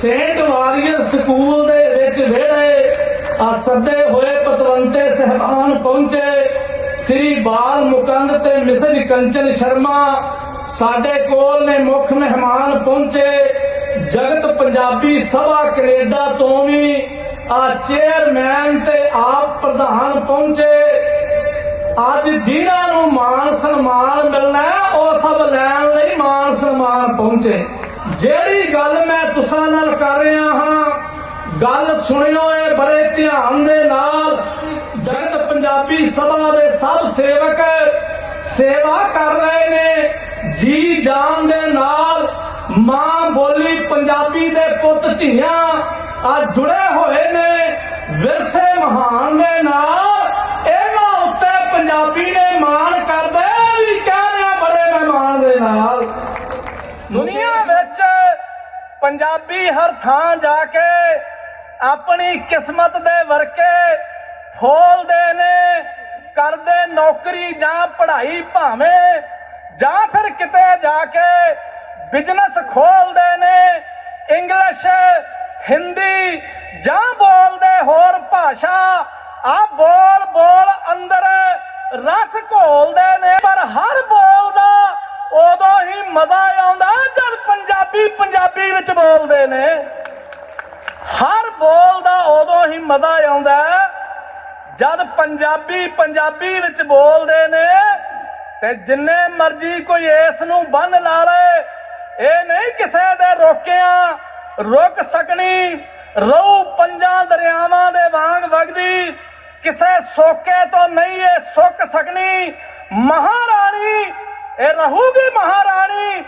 Saint warrior school ਦੇ ਵਿੱਚ ਵਿਹੜੇ, ਆ ਸੱਦੇ ਹੋਏ ਪਤਵੰਤੇ ਸਹਿਬਾਨ ਪਹੁੰਚੇ। ਸ੍ਰੀ ਬਾਲ ਮੁਕੰਦ ਤੇ ਮਿਸਜ ਕੰਚਨ ਸ਼ਰਮਾ ਸਾਡੇ ਕੋਲ ਨੇ ਮੁੱਖ ਮਹਿਮਾਨ ਪਹੁੰਚੇ। ਜਗਤ ਪੰਜਾਬੀ ਸਭਾ ਕੈਨੇਡਾ ਤੋਂ ਵੀ ਆ ਚੇਅਰਮੈਨ ਤੇ ਆਪ ਪ੍ਰਧਾਨ ਪਹੁੰਚੇ। ਅੱਜ ਜਿਨ੍ਹਾਂ ਨੂੰ ਮਾਨ ਸਨਮਾਨ ਮਿਲਣਾ ਉਹ ਸਭ ਲੈਣ ਲਈ ਮਾਨ ਸਨਮਾਨ ਪਹੁੰਚੇ। ਜਿਹੜੀ ਗੱਲ ਮੈਂ ਤੁਸਾਂ ਨਾਲ ਕਰ ਰਿਹਾ ਹਾਂ, ਗੱਲ ਸੁਣਿਓ ਏ ਬੜੇ ਧਿਆਨ ਦੇ ਨਾਲ। ਜਗਤ ਪੰਜਾਬੀ ਸਭਾ ਦੇ ਸਭ ਸੇਵਕ ਸੇਵਾ ਕਰ ਰਹੇ ਨੇ। ਜੀ ਜਾਨ ਦੇ ਨਾਲ ਮਾਂ ਬੋਲੀ ਪੰਜਾਬੀ ਦੇ ਪੁੱਤ ਧੀਆਂ ਆ ਜੁੜੇ ਹੋਏ ਨੇ। ਵਿਰਸੇ ਮਹਾਨ ਦੇ ਨਾਲ ਇਹਨਾਂ ਉੱਤੇ ਪੰਜਾਬੀ ਨੇ ਮਾਣ ਕਰਦੇ ਵੀ ਕਹਿ ਰਿਹਾ ਬੜੇ ਮਹਿਮਾਨ ਦੇ ਨਾਲ ਦੁਨੀਆ ਵਿੱਚ ਪੰਜਾਬੀ ਹਰ ਥਾਂ ਜਾ ਕੇ ਆਪਣੀ ਕਿਸਮਤ ਦੇ ਵਰਕੇ ਫੋਲਦੇ ਨੇ, ਕਰਦੇ ਨੌਕਰੀ ਜਾਂ ਪੜ੍ਹਾਈ ਭਾਵੇਂ, ਜਾਂ ਫਿਰ ਕਿਤੇ ਜਾ ਕੇ ਬਿਜ਼ਨਸ ਖੋਲਦੇ ਨੇ ਇੰਗਲਿਸ਼ ਹਿੰਦੀ ਜਾਂ ਬੋਲਦੇ ਹੋਰ ਭਾਸ਼ਾ ਆ ਬੋਲ ਬੋਲ ਅੰਦਰ ਰਸ ਘੋਲਦੇ ਨੇ, ਪਰ ਹਰ ਬੋਲ ਦਾ ਉਦੋਂ ਹੀ ਮਜ਼ਾ ਆਉਂਦਾ ਜਦ ਪੰਜਾਬੀ ਪੰਜਾਬੀ ਵਿੱਚ ਬੋਲਦੇ ਨੇ। ਹਰ ਬੋਲ ਦਾ ਉਦੋਂ ਹੀ ਮਜ਼ਾ ਆਉਂਦਾ ਜਦ ਪੰਜਾਬੀ ਪੰਜਾਬੀ ਵਿੱਚ ਬੋਲਦੇ ਨੇ ਤੇ ਜਿੰਨੇ ਮਰਜ਼ੀ ਕੋਈ ਇਸ ਨੂੰ ਬੰਨ ਲਾ ਲੇ ਇਹ ਨਹੀਂ ਕਿਸੇ ਦੇ ਰੋਕਿਆਂ, ਰੁਕ ਸਕਣੀ, ਰਹੂ ਪੰਜਾਂ ਦਰਿਆਵਾਂ ਦੇ ਵਾਂਗ ਵਗਦੀ, ਕਿਸੇ ਸੋਕੇ ਤੋਂ ਨਹੀਂ ਇਹ ਸੁੱਕ ਸਕਣੀ, ਮਹਾਰਾਣੀ, ਇਹ ਰਹੂਗੀ ਮਹਾਰਾਣੀ,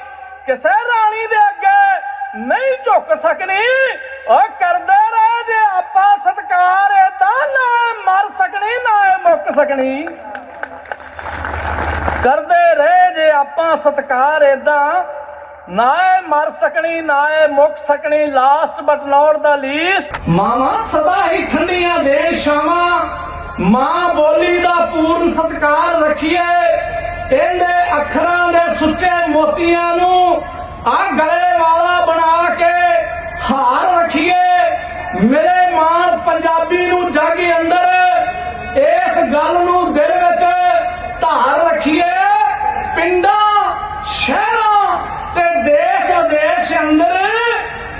ਕਿਸੇ ਰਾਣੀ ਦੇ ਅੱਗੇ ਨਹੀਂ ਝੁਕ ਸਕਣੀ ਉਹ ਕਰਦੇ ਰਹੇ ਜੇ ਆਪਾਂ ਸਤਕਾਰ ਏਦਾਂ ਨਾ ਮਰ ਸਕਣੀ ਨਾ ਮੁੱਕ ਸਕਣੀ ਕਰਦੇ ਰਹੇ ਜੇ ਆਪਾਂ ਸਤਕਾਰ ਏਦਾਂ ਨਾ ਮਰ ਸਕਣੀ ਨਾ ਮੁੱਕ ਸਕਣੀ last but not the least ਮਾਵਾ ਸਦਾ ਹੀ ਠੰਡੀਆਂ ਦੇ ਛਾਵਾਂ। ਮਾਂ ਬੋਲੀ ਦਾ ਪੂਰਨ ਸਤਕਾਰ ਰੱਖੀਏ। ਇਹਦੇ ਅੱਖਰਾਂ ਦੇ ਸੁੱਚੇ ਮੋਤੀਆਂ ਨੂੰ ਆ ਗਲੇ ਵਾਲਾ ਬਣਾ ਕੇ ਹਾਰ ਰੱਖੀਏ ਮੇਰੇ ਮਾਨ ਪੰਜਾਬੀ ਨੂੰ ਜੱਗ ਅੰਦਰ, ਇਸ ਗੱਲ ਨੂੰ ਦਿਲ ਵਿੱਚ ਧਾਰ ਰੱਖੀਏ, ਪਿੰਡਾਂ, ਸ਼ਹਿਰਾਂ ਤੇ ਦੇਸ਼ ਵਿਦੇਸ਼ ਅੰਦਰ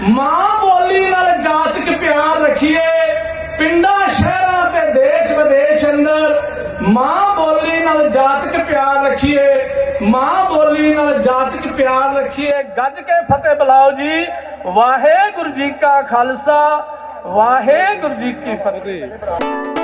ਮਾਂ ਬੋਲੀ ਨਾਲ ਜਾਚਕ ਪਿਆਰ ਰੱਖੀਏ, ਪਿੰਡਾਂ, ਸ਼ਹਿਰਾਂ ਤੇ ਦੇਸ਼ ਵਿਦੇਸ਼ ਅੰਦਰ ਮਾਂ ਬੋਲੀ ਨਾਲ ਜਾਚਕ ਪਿਆਰ ਰੱਖੀਏ, ਮਾਂ ਬੋਲੀ ਨਾਲ ਜਾਚਕ ਪਿਆਰ ਰੱਖੀਏ। ਗੱਜ ਕੇ ਫਤਿਹ ਬੁਲਾਓ ਜੀ। ਵਾਹਿਗੁਰੂ ਜੀ ਕਾ ਖਾਲਸਾ। ਵਾਹਿਗੁਰੂ ਜੀ ਕੀ ਫਤਿਹ।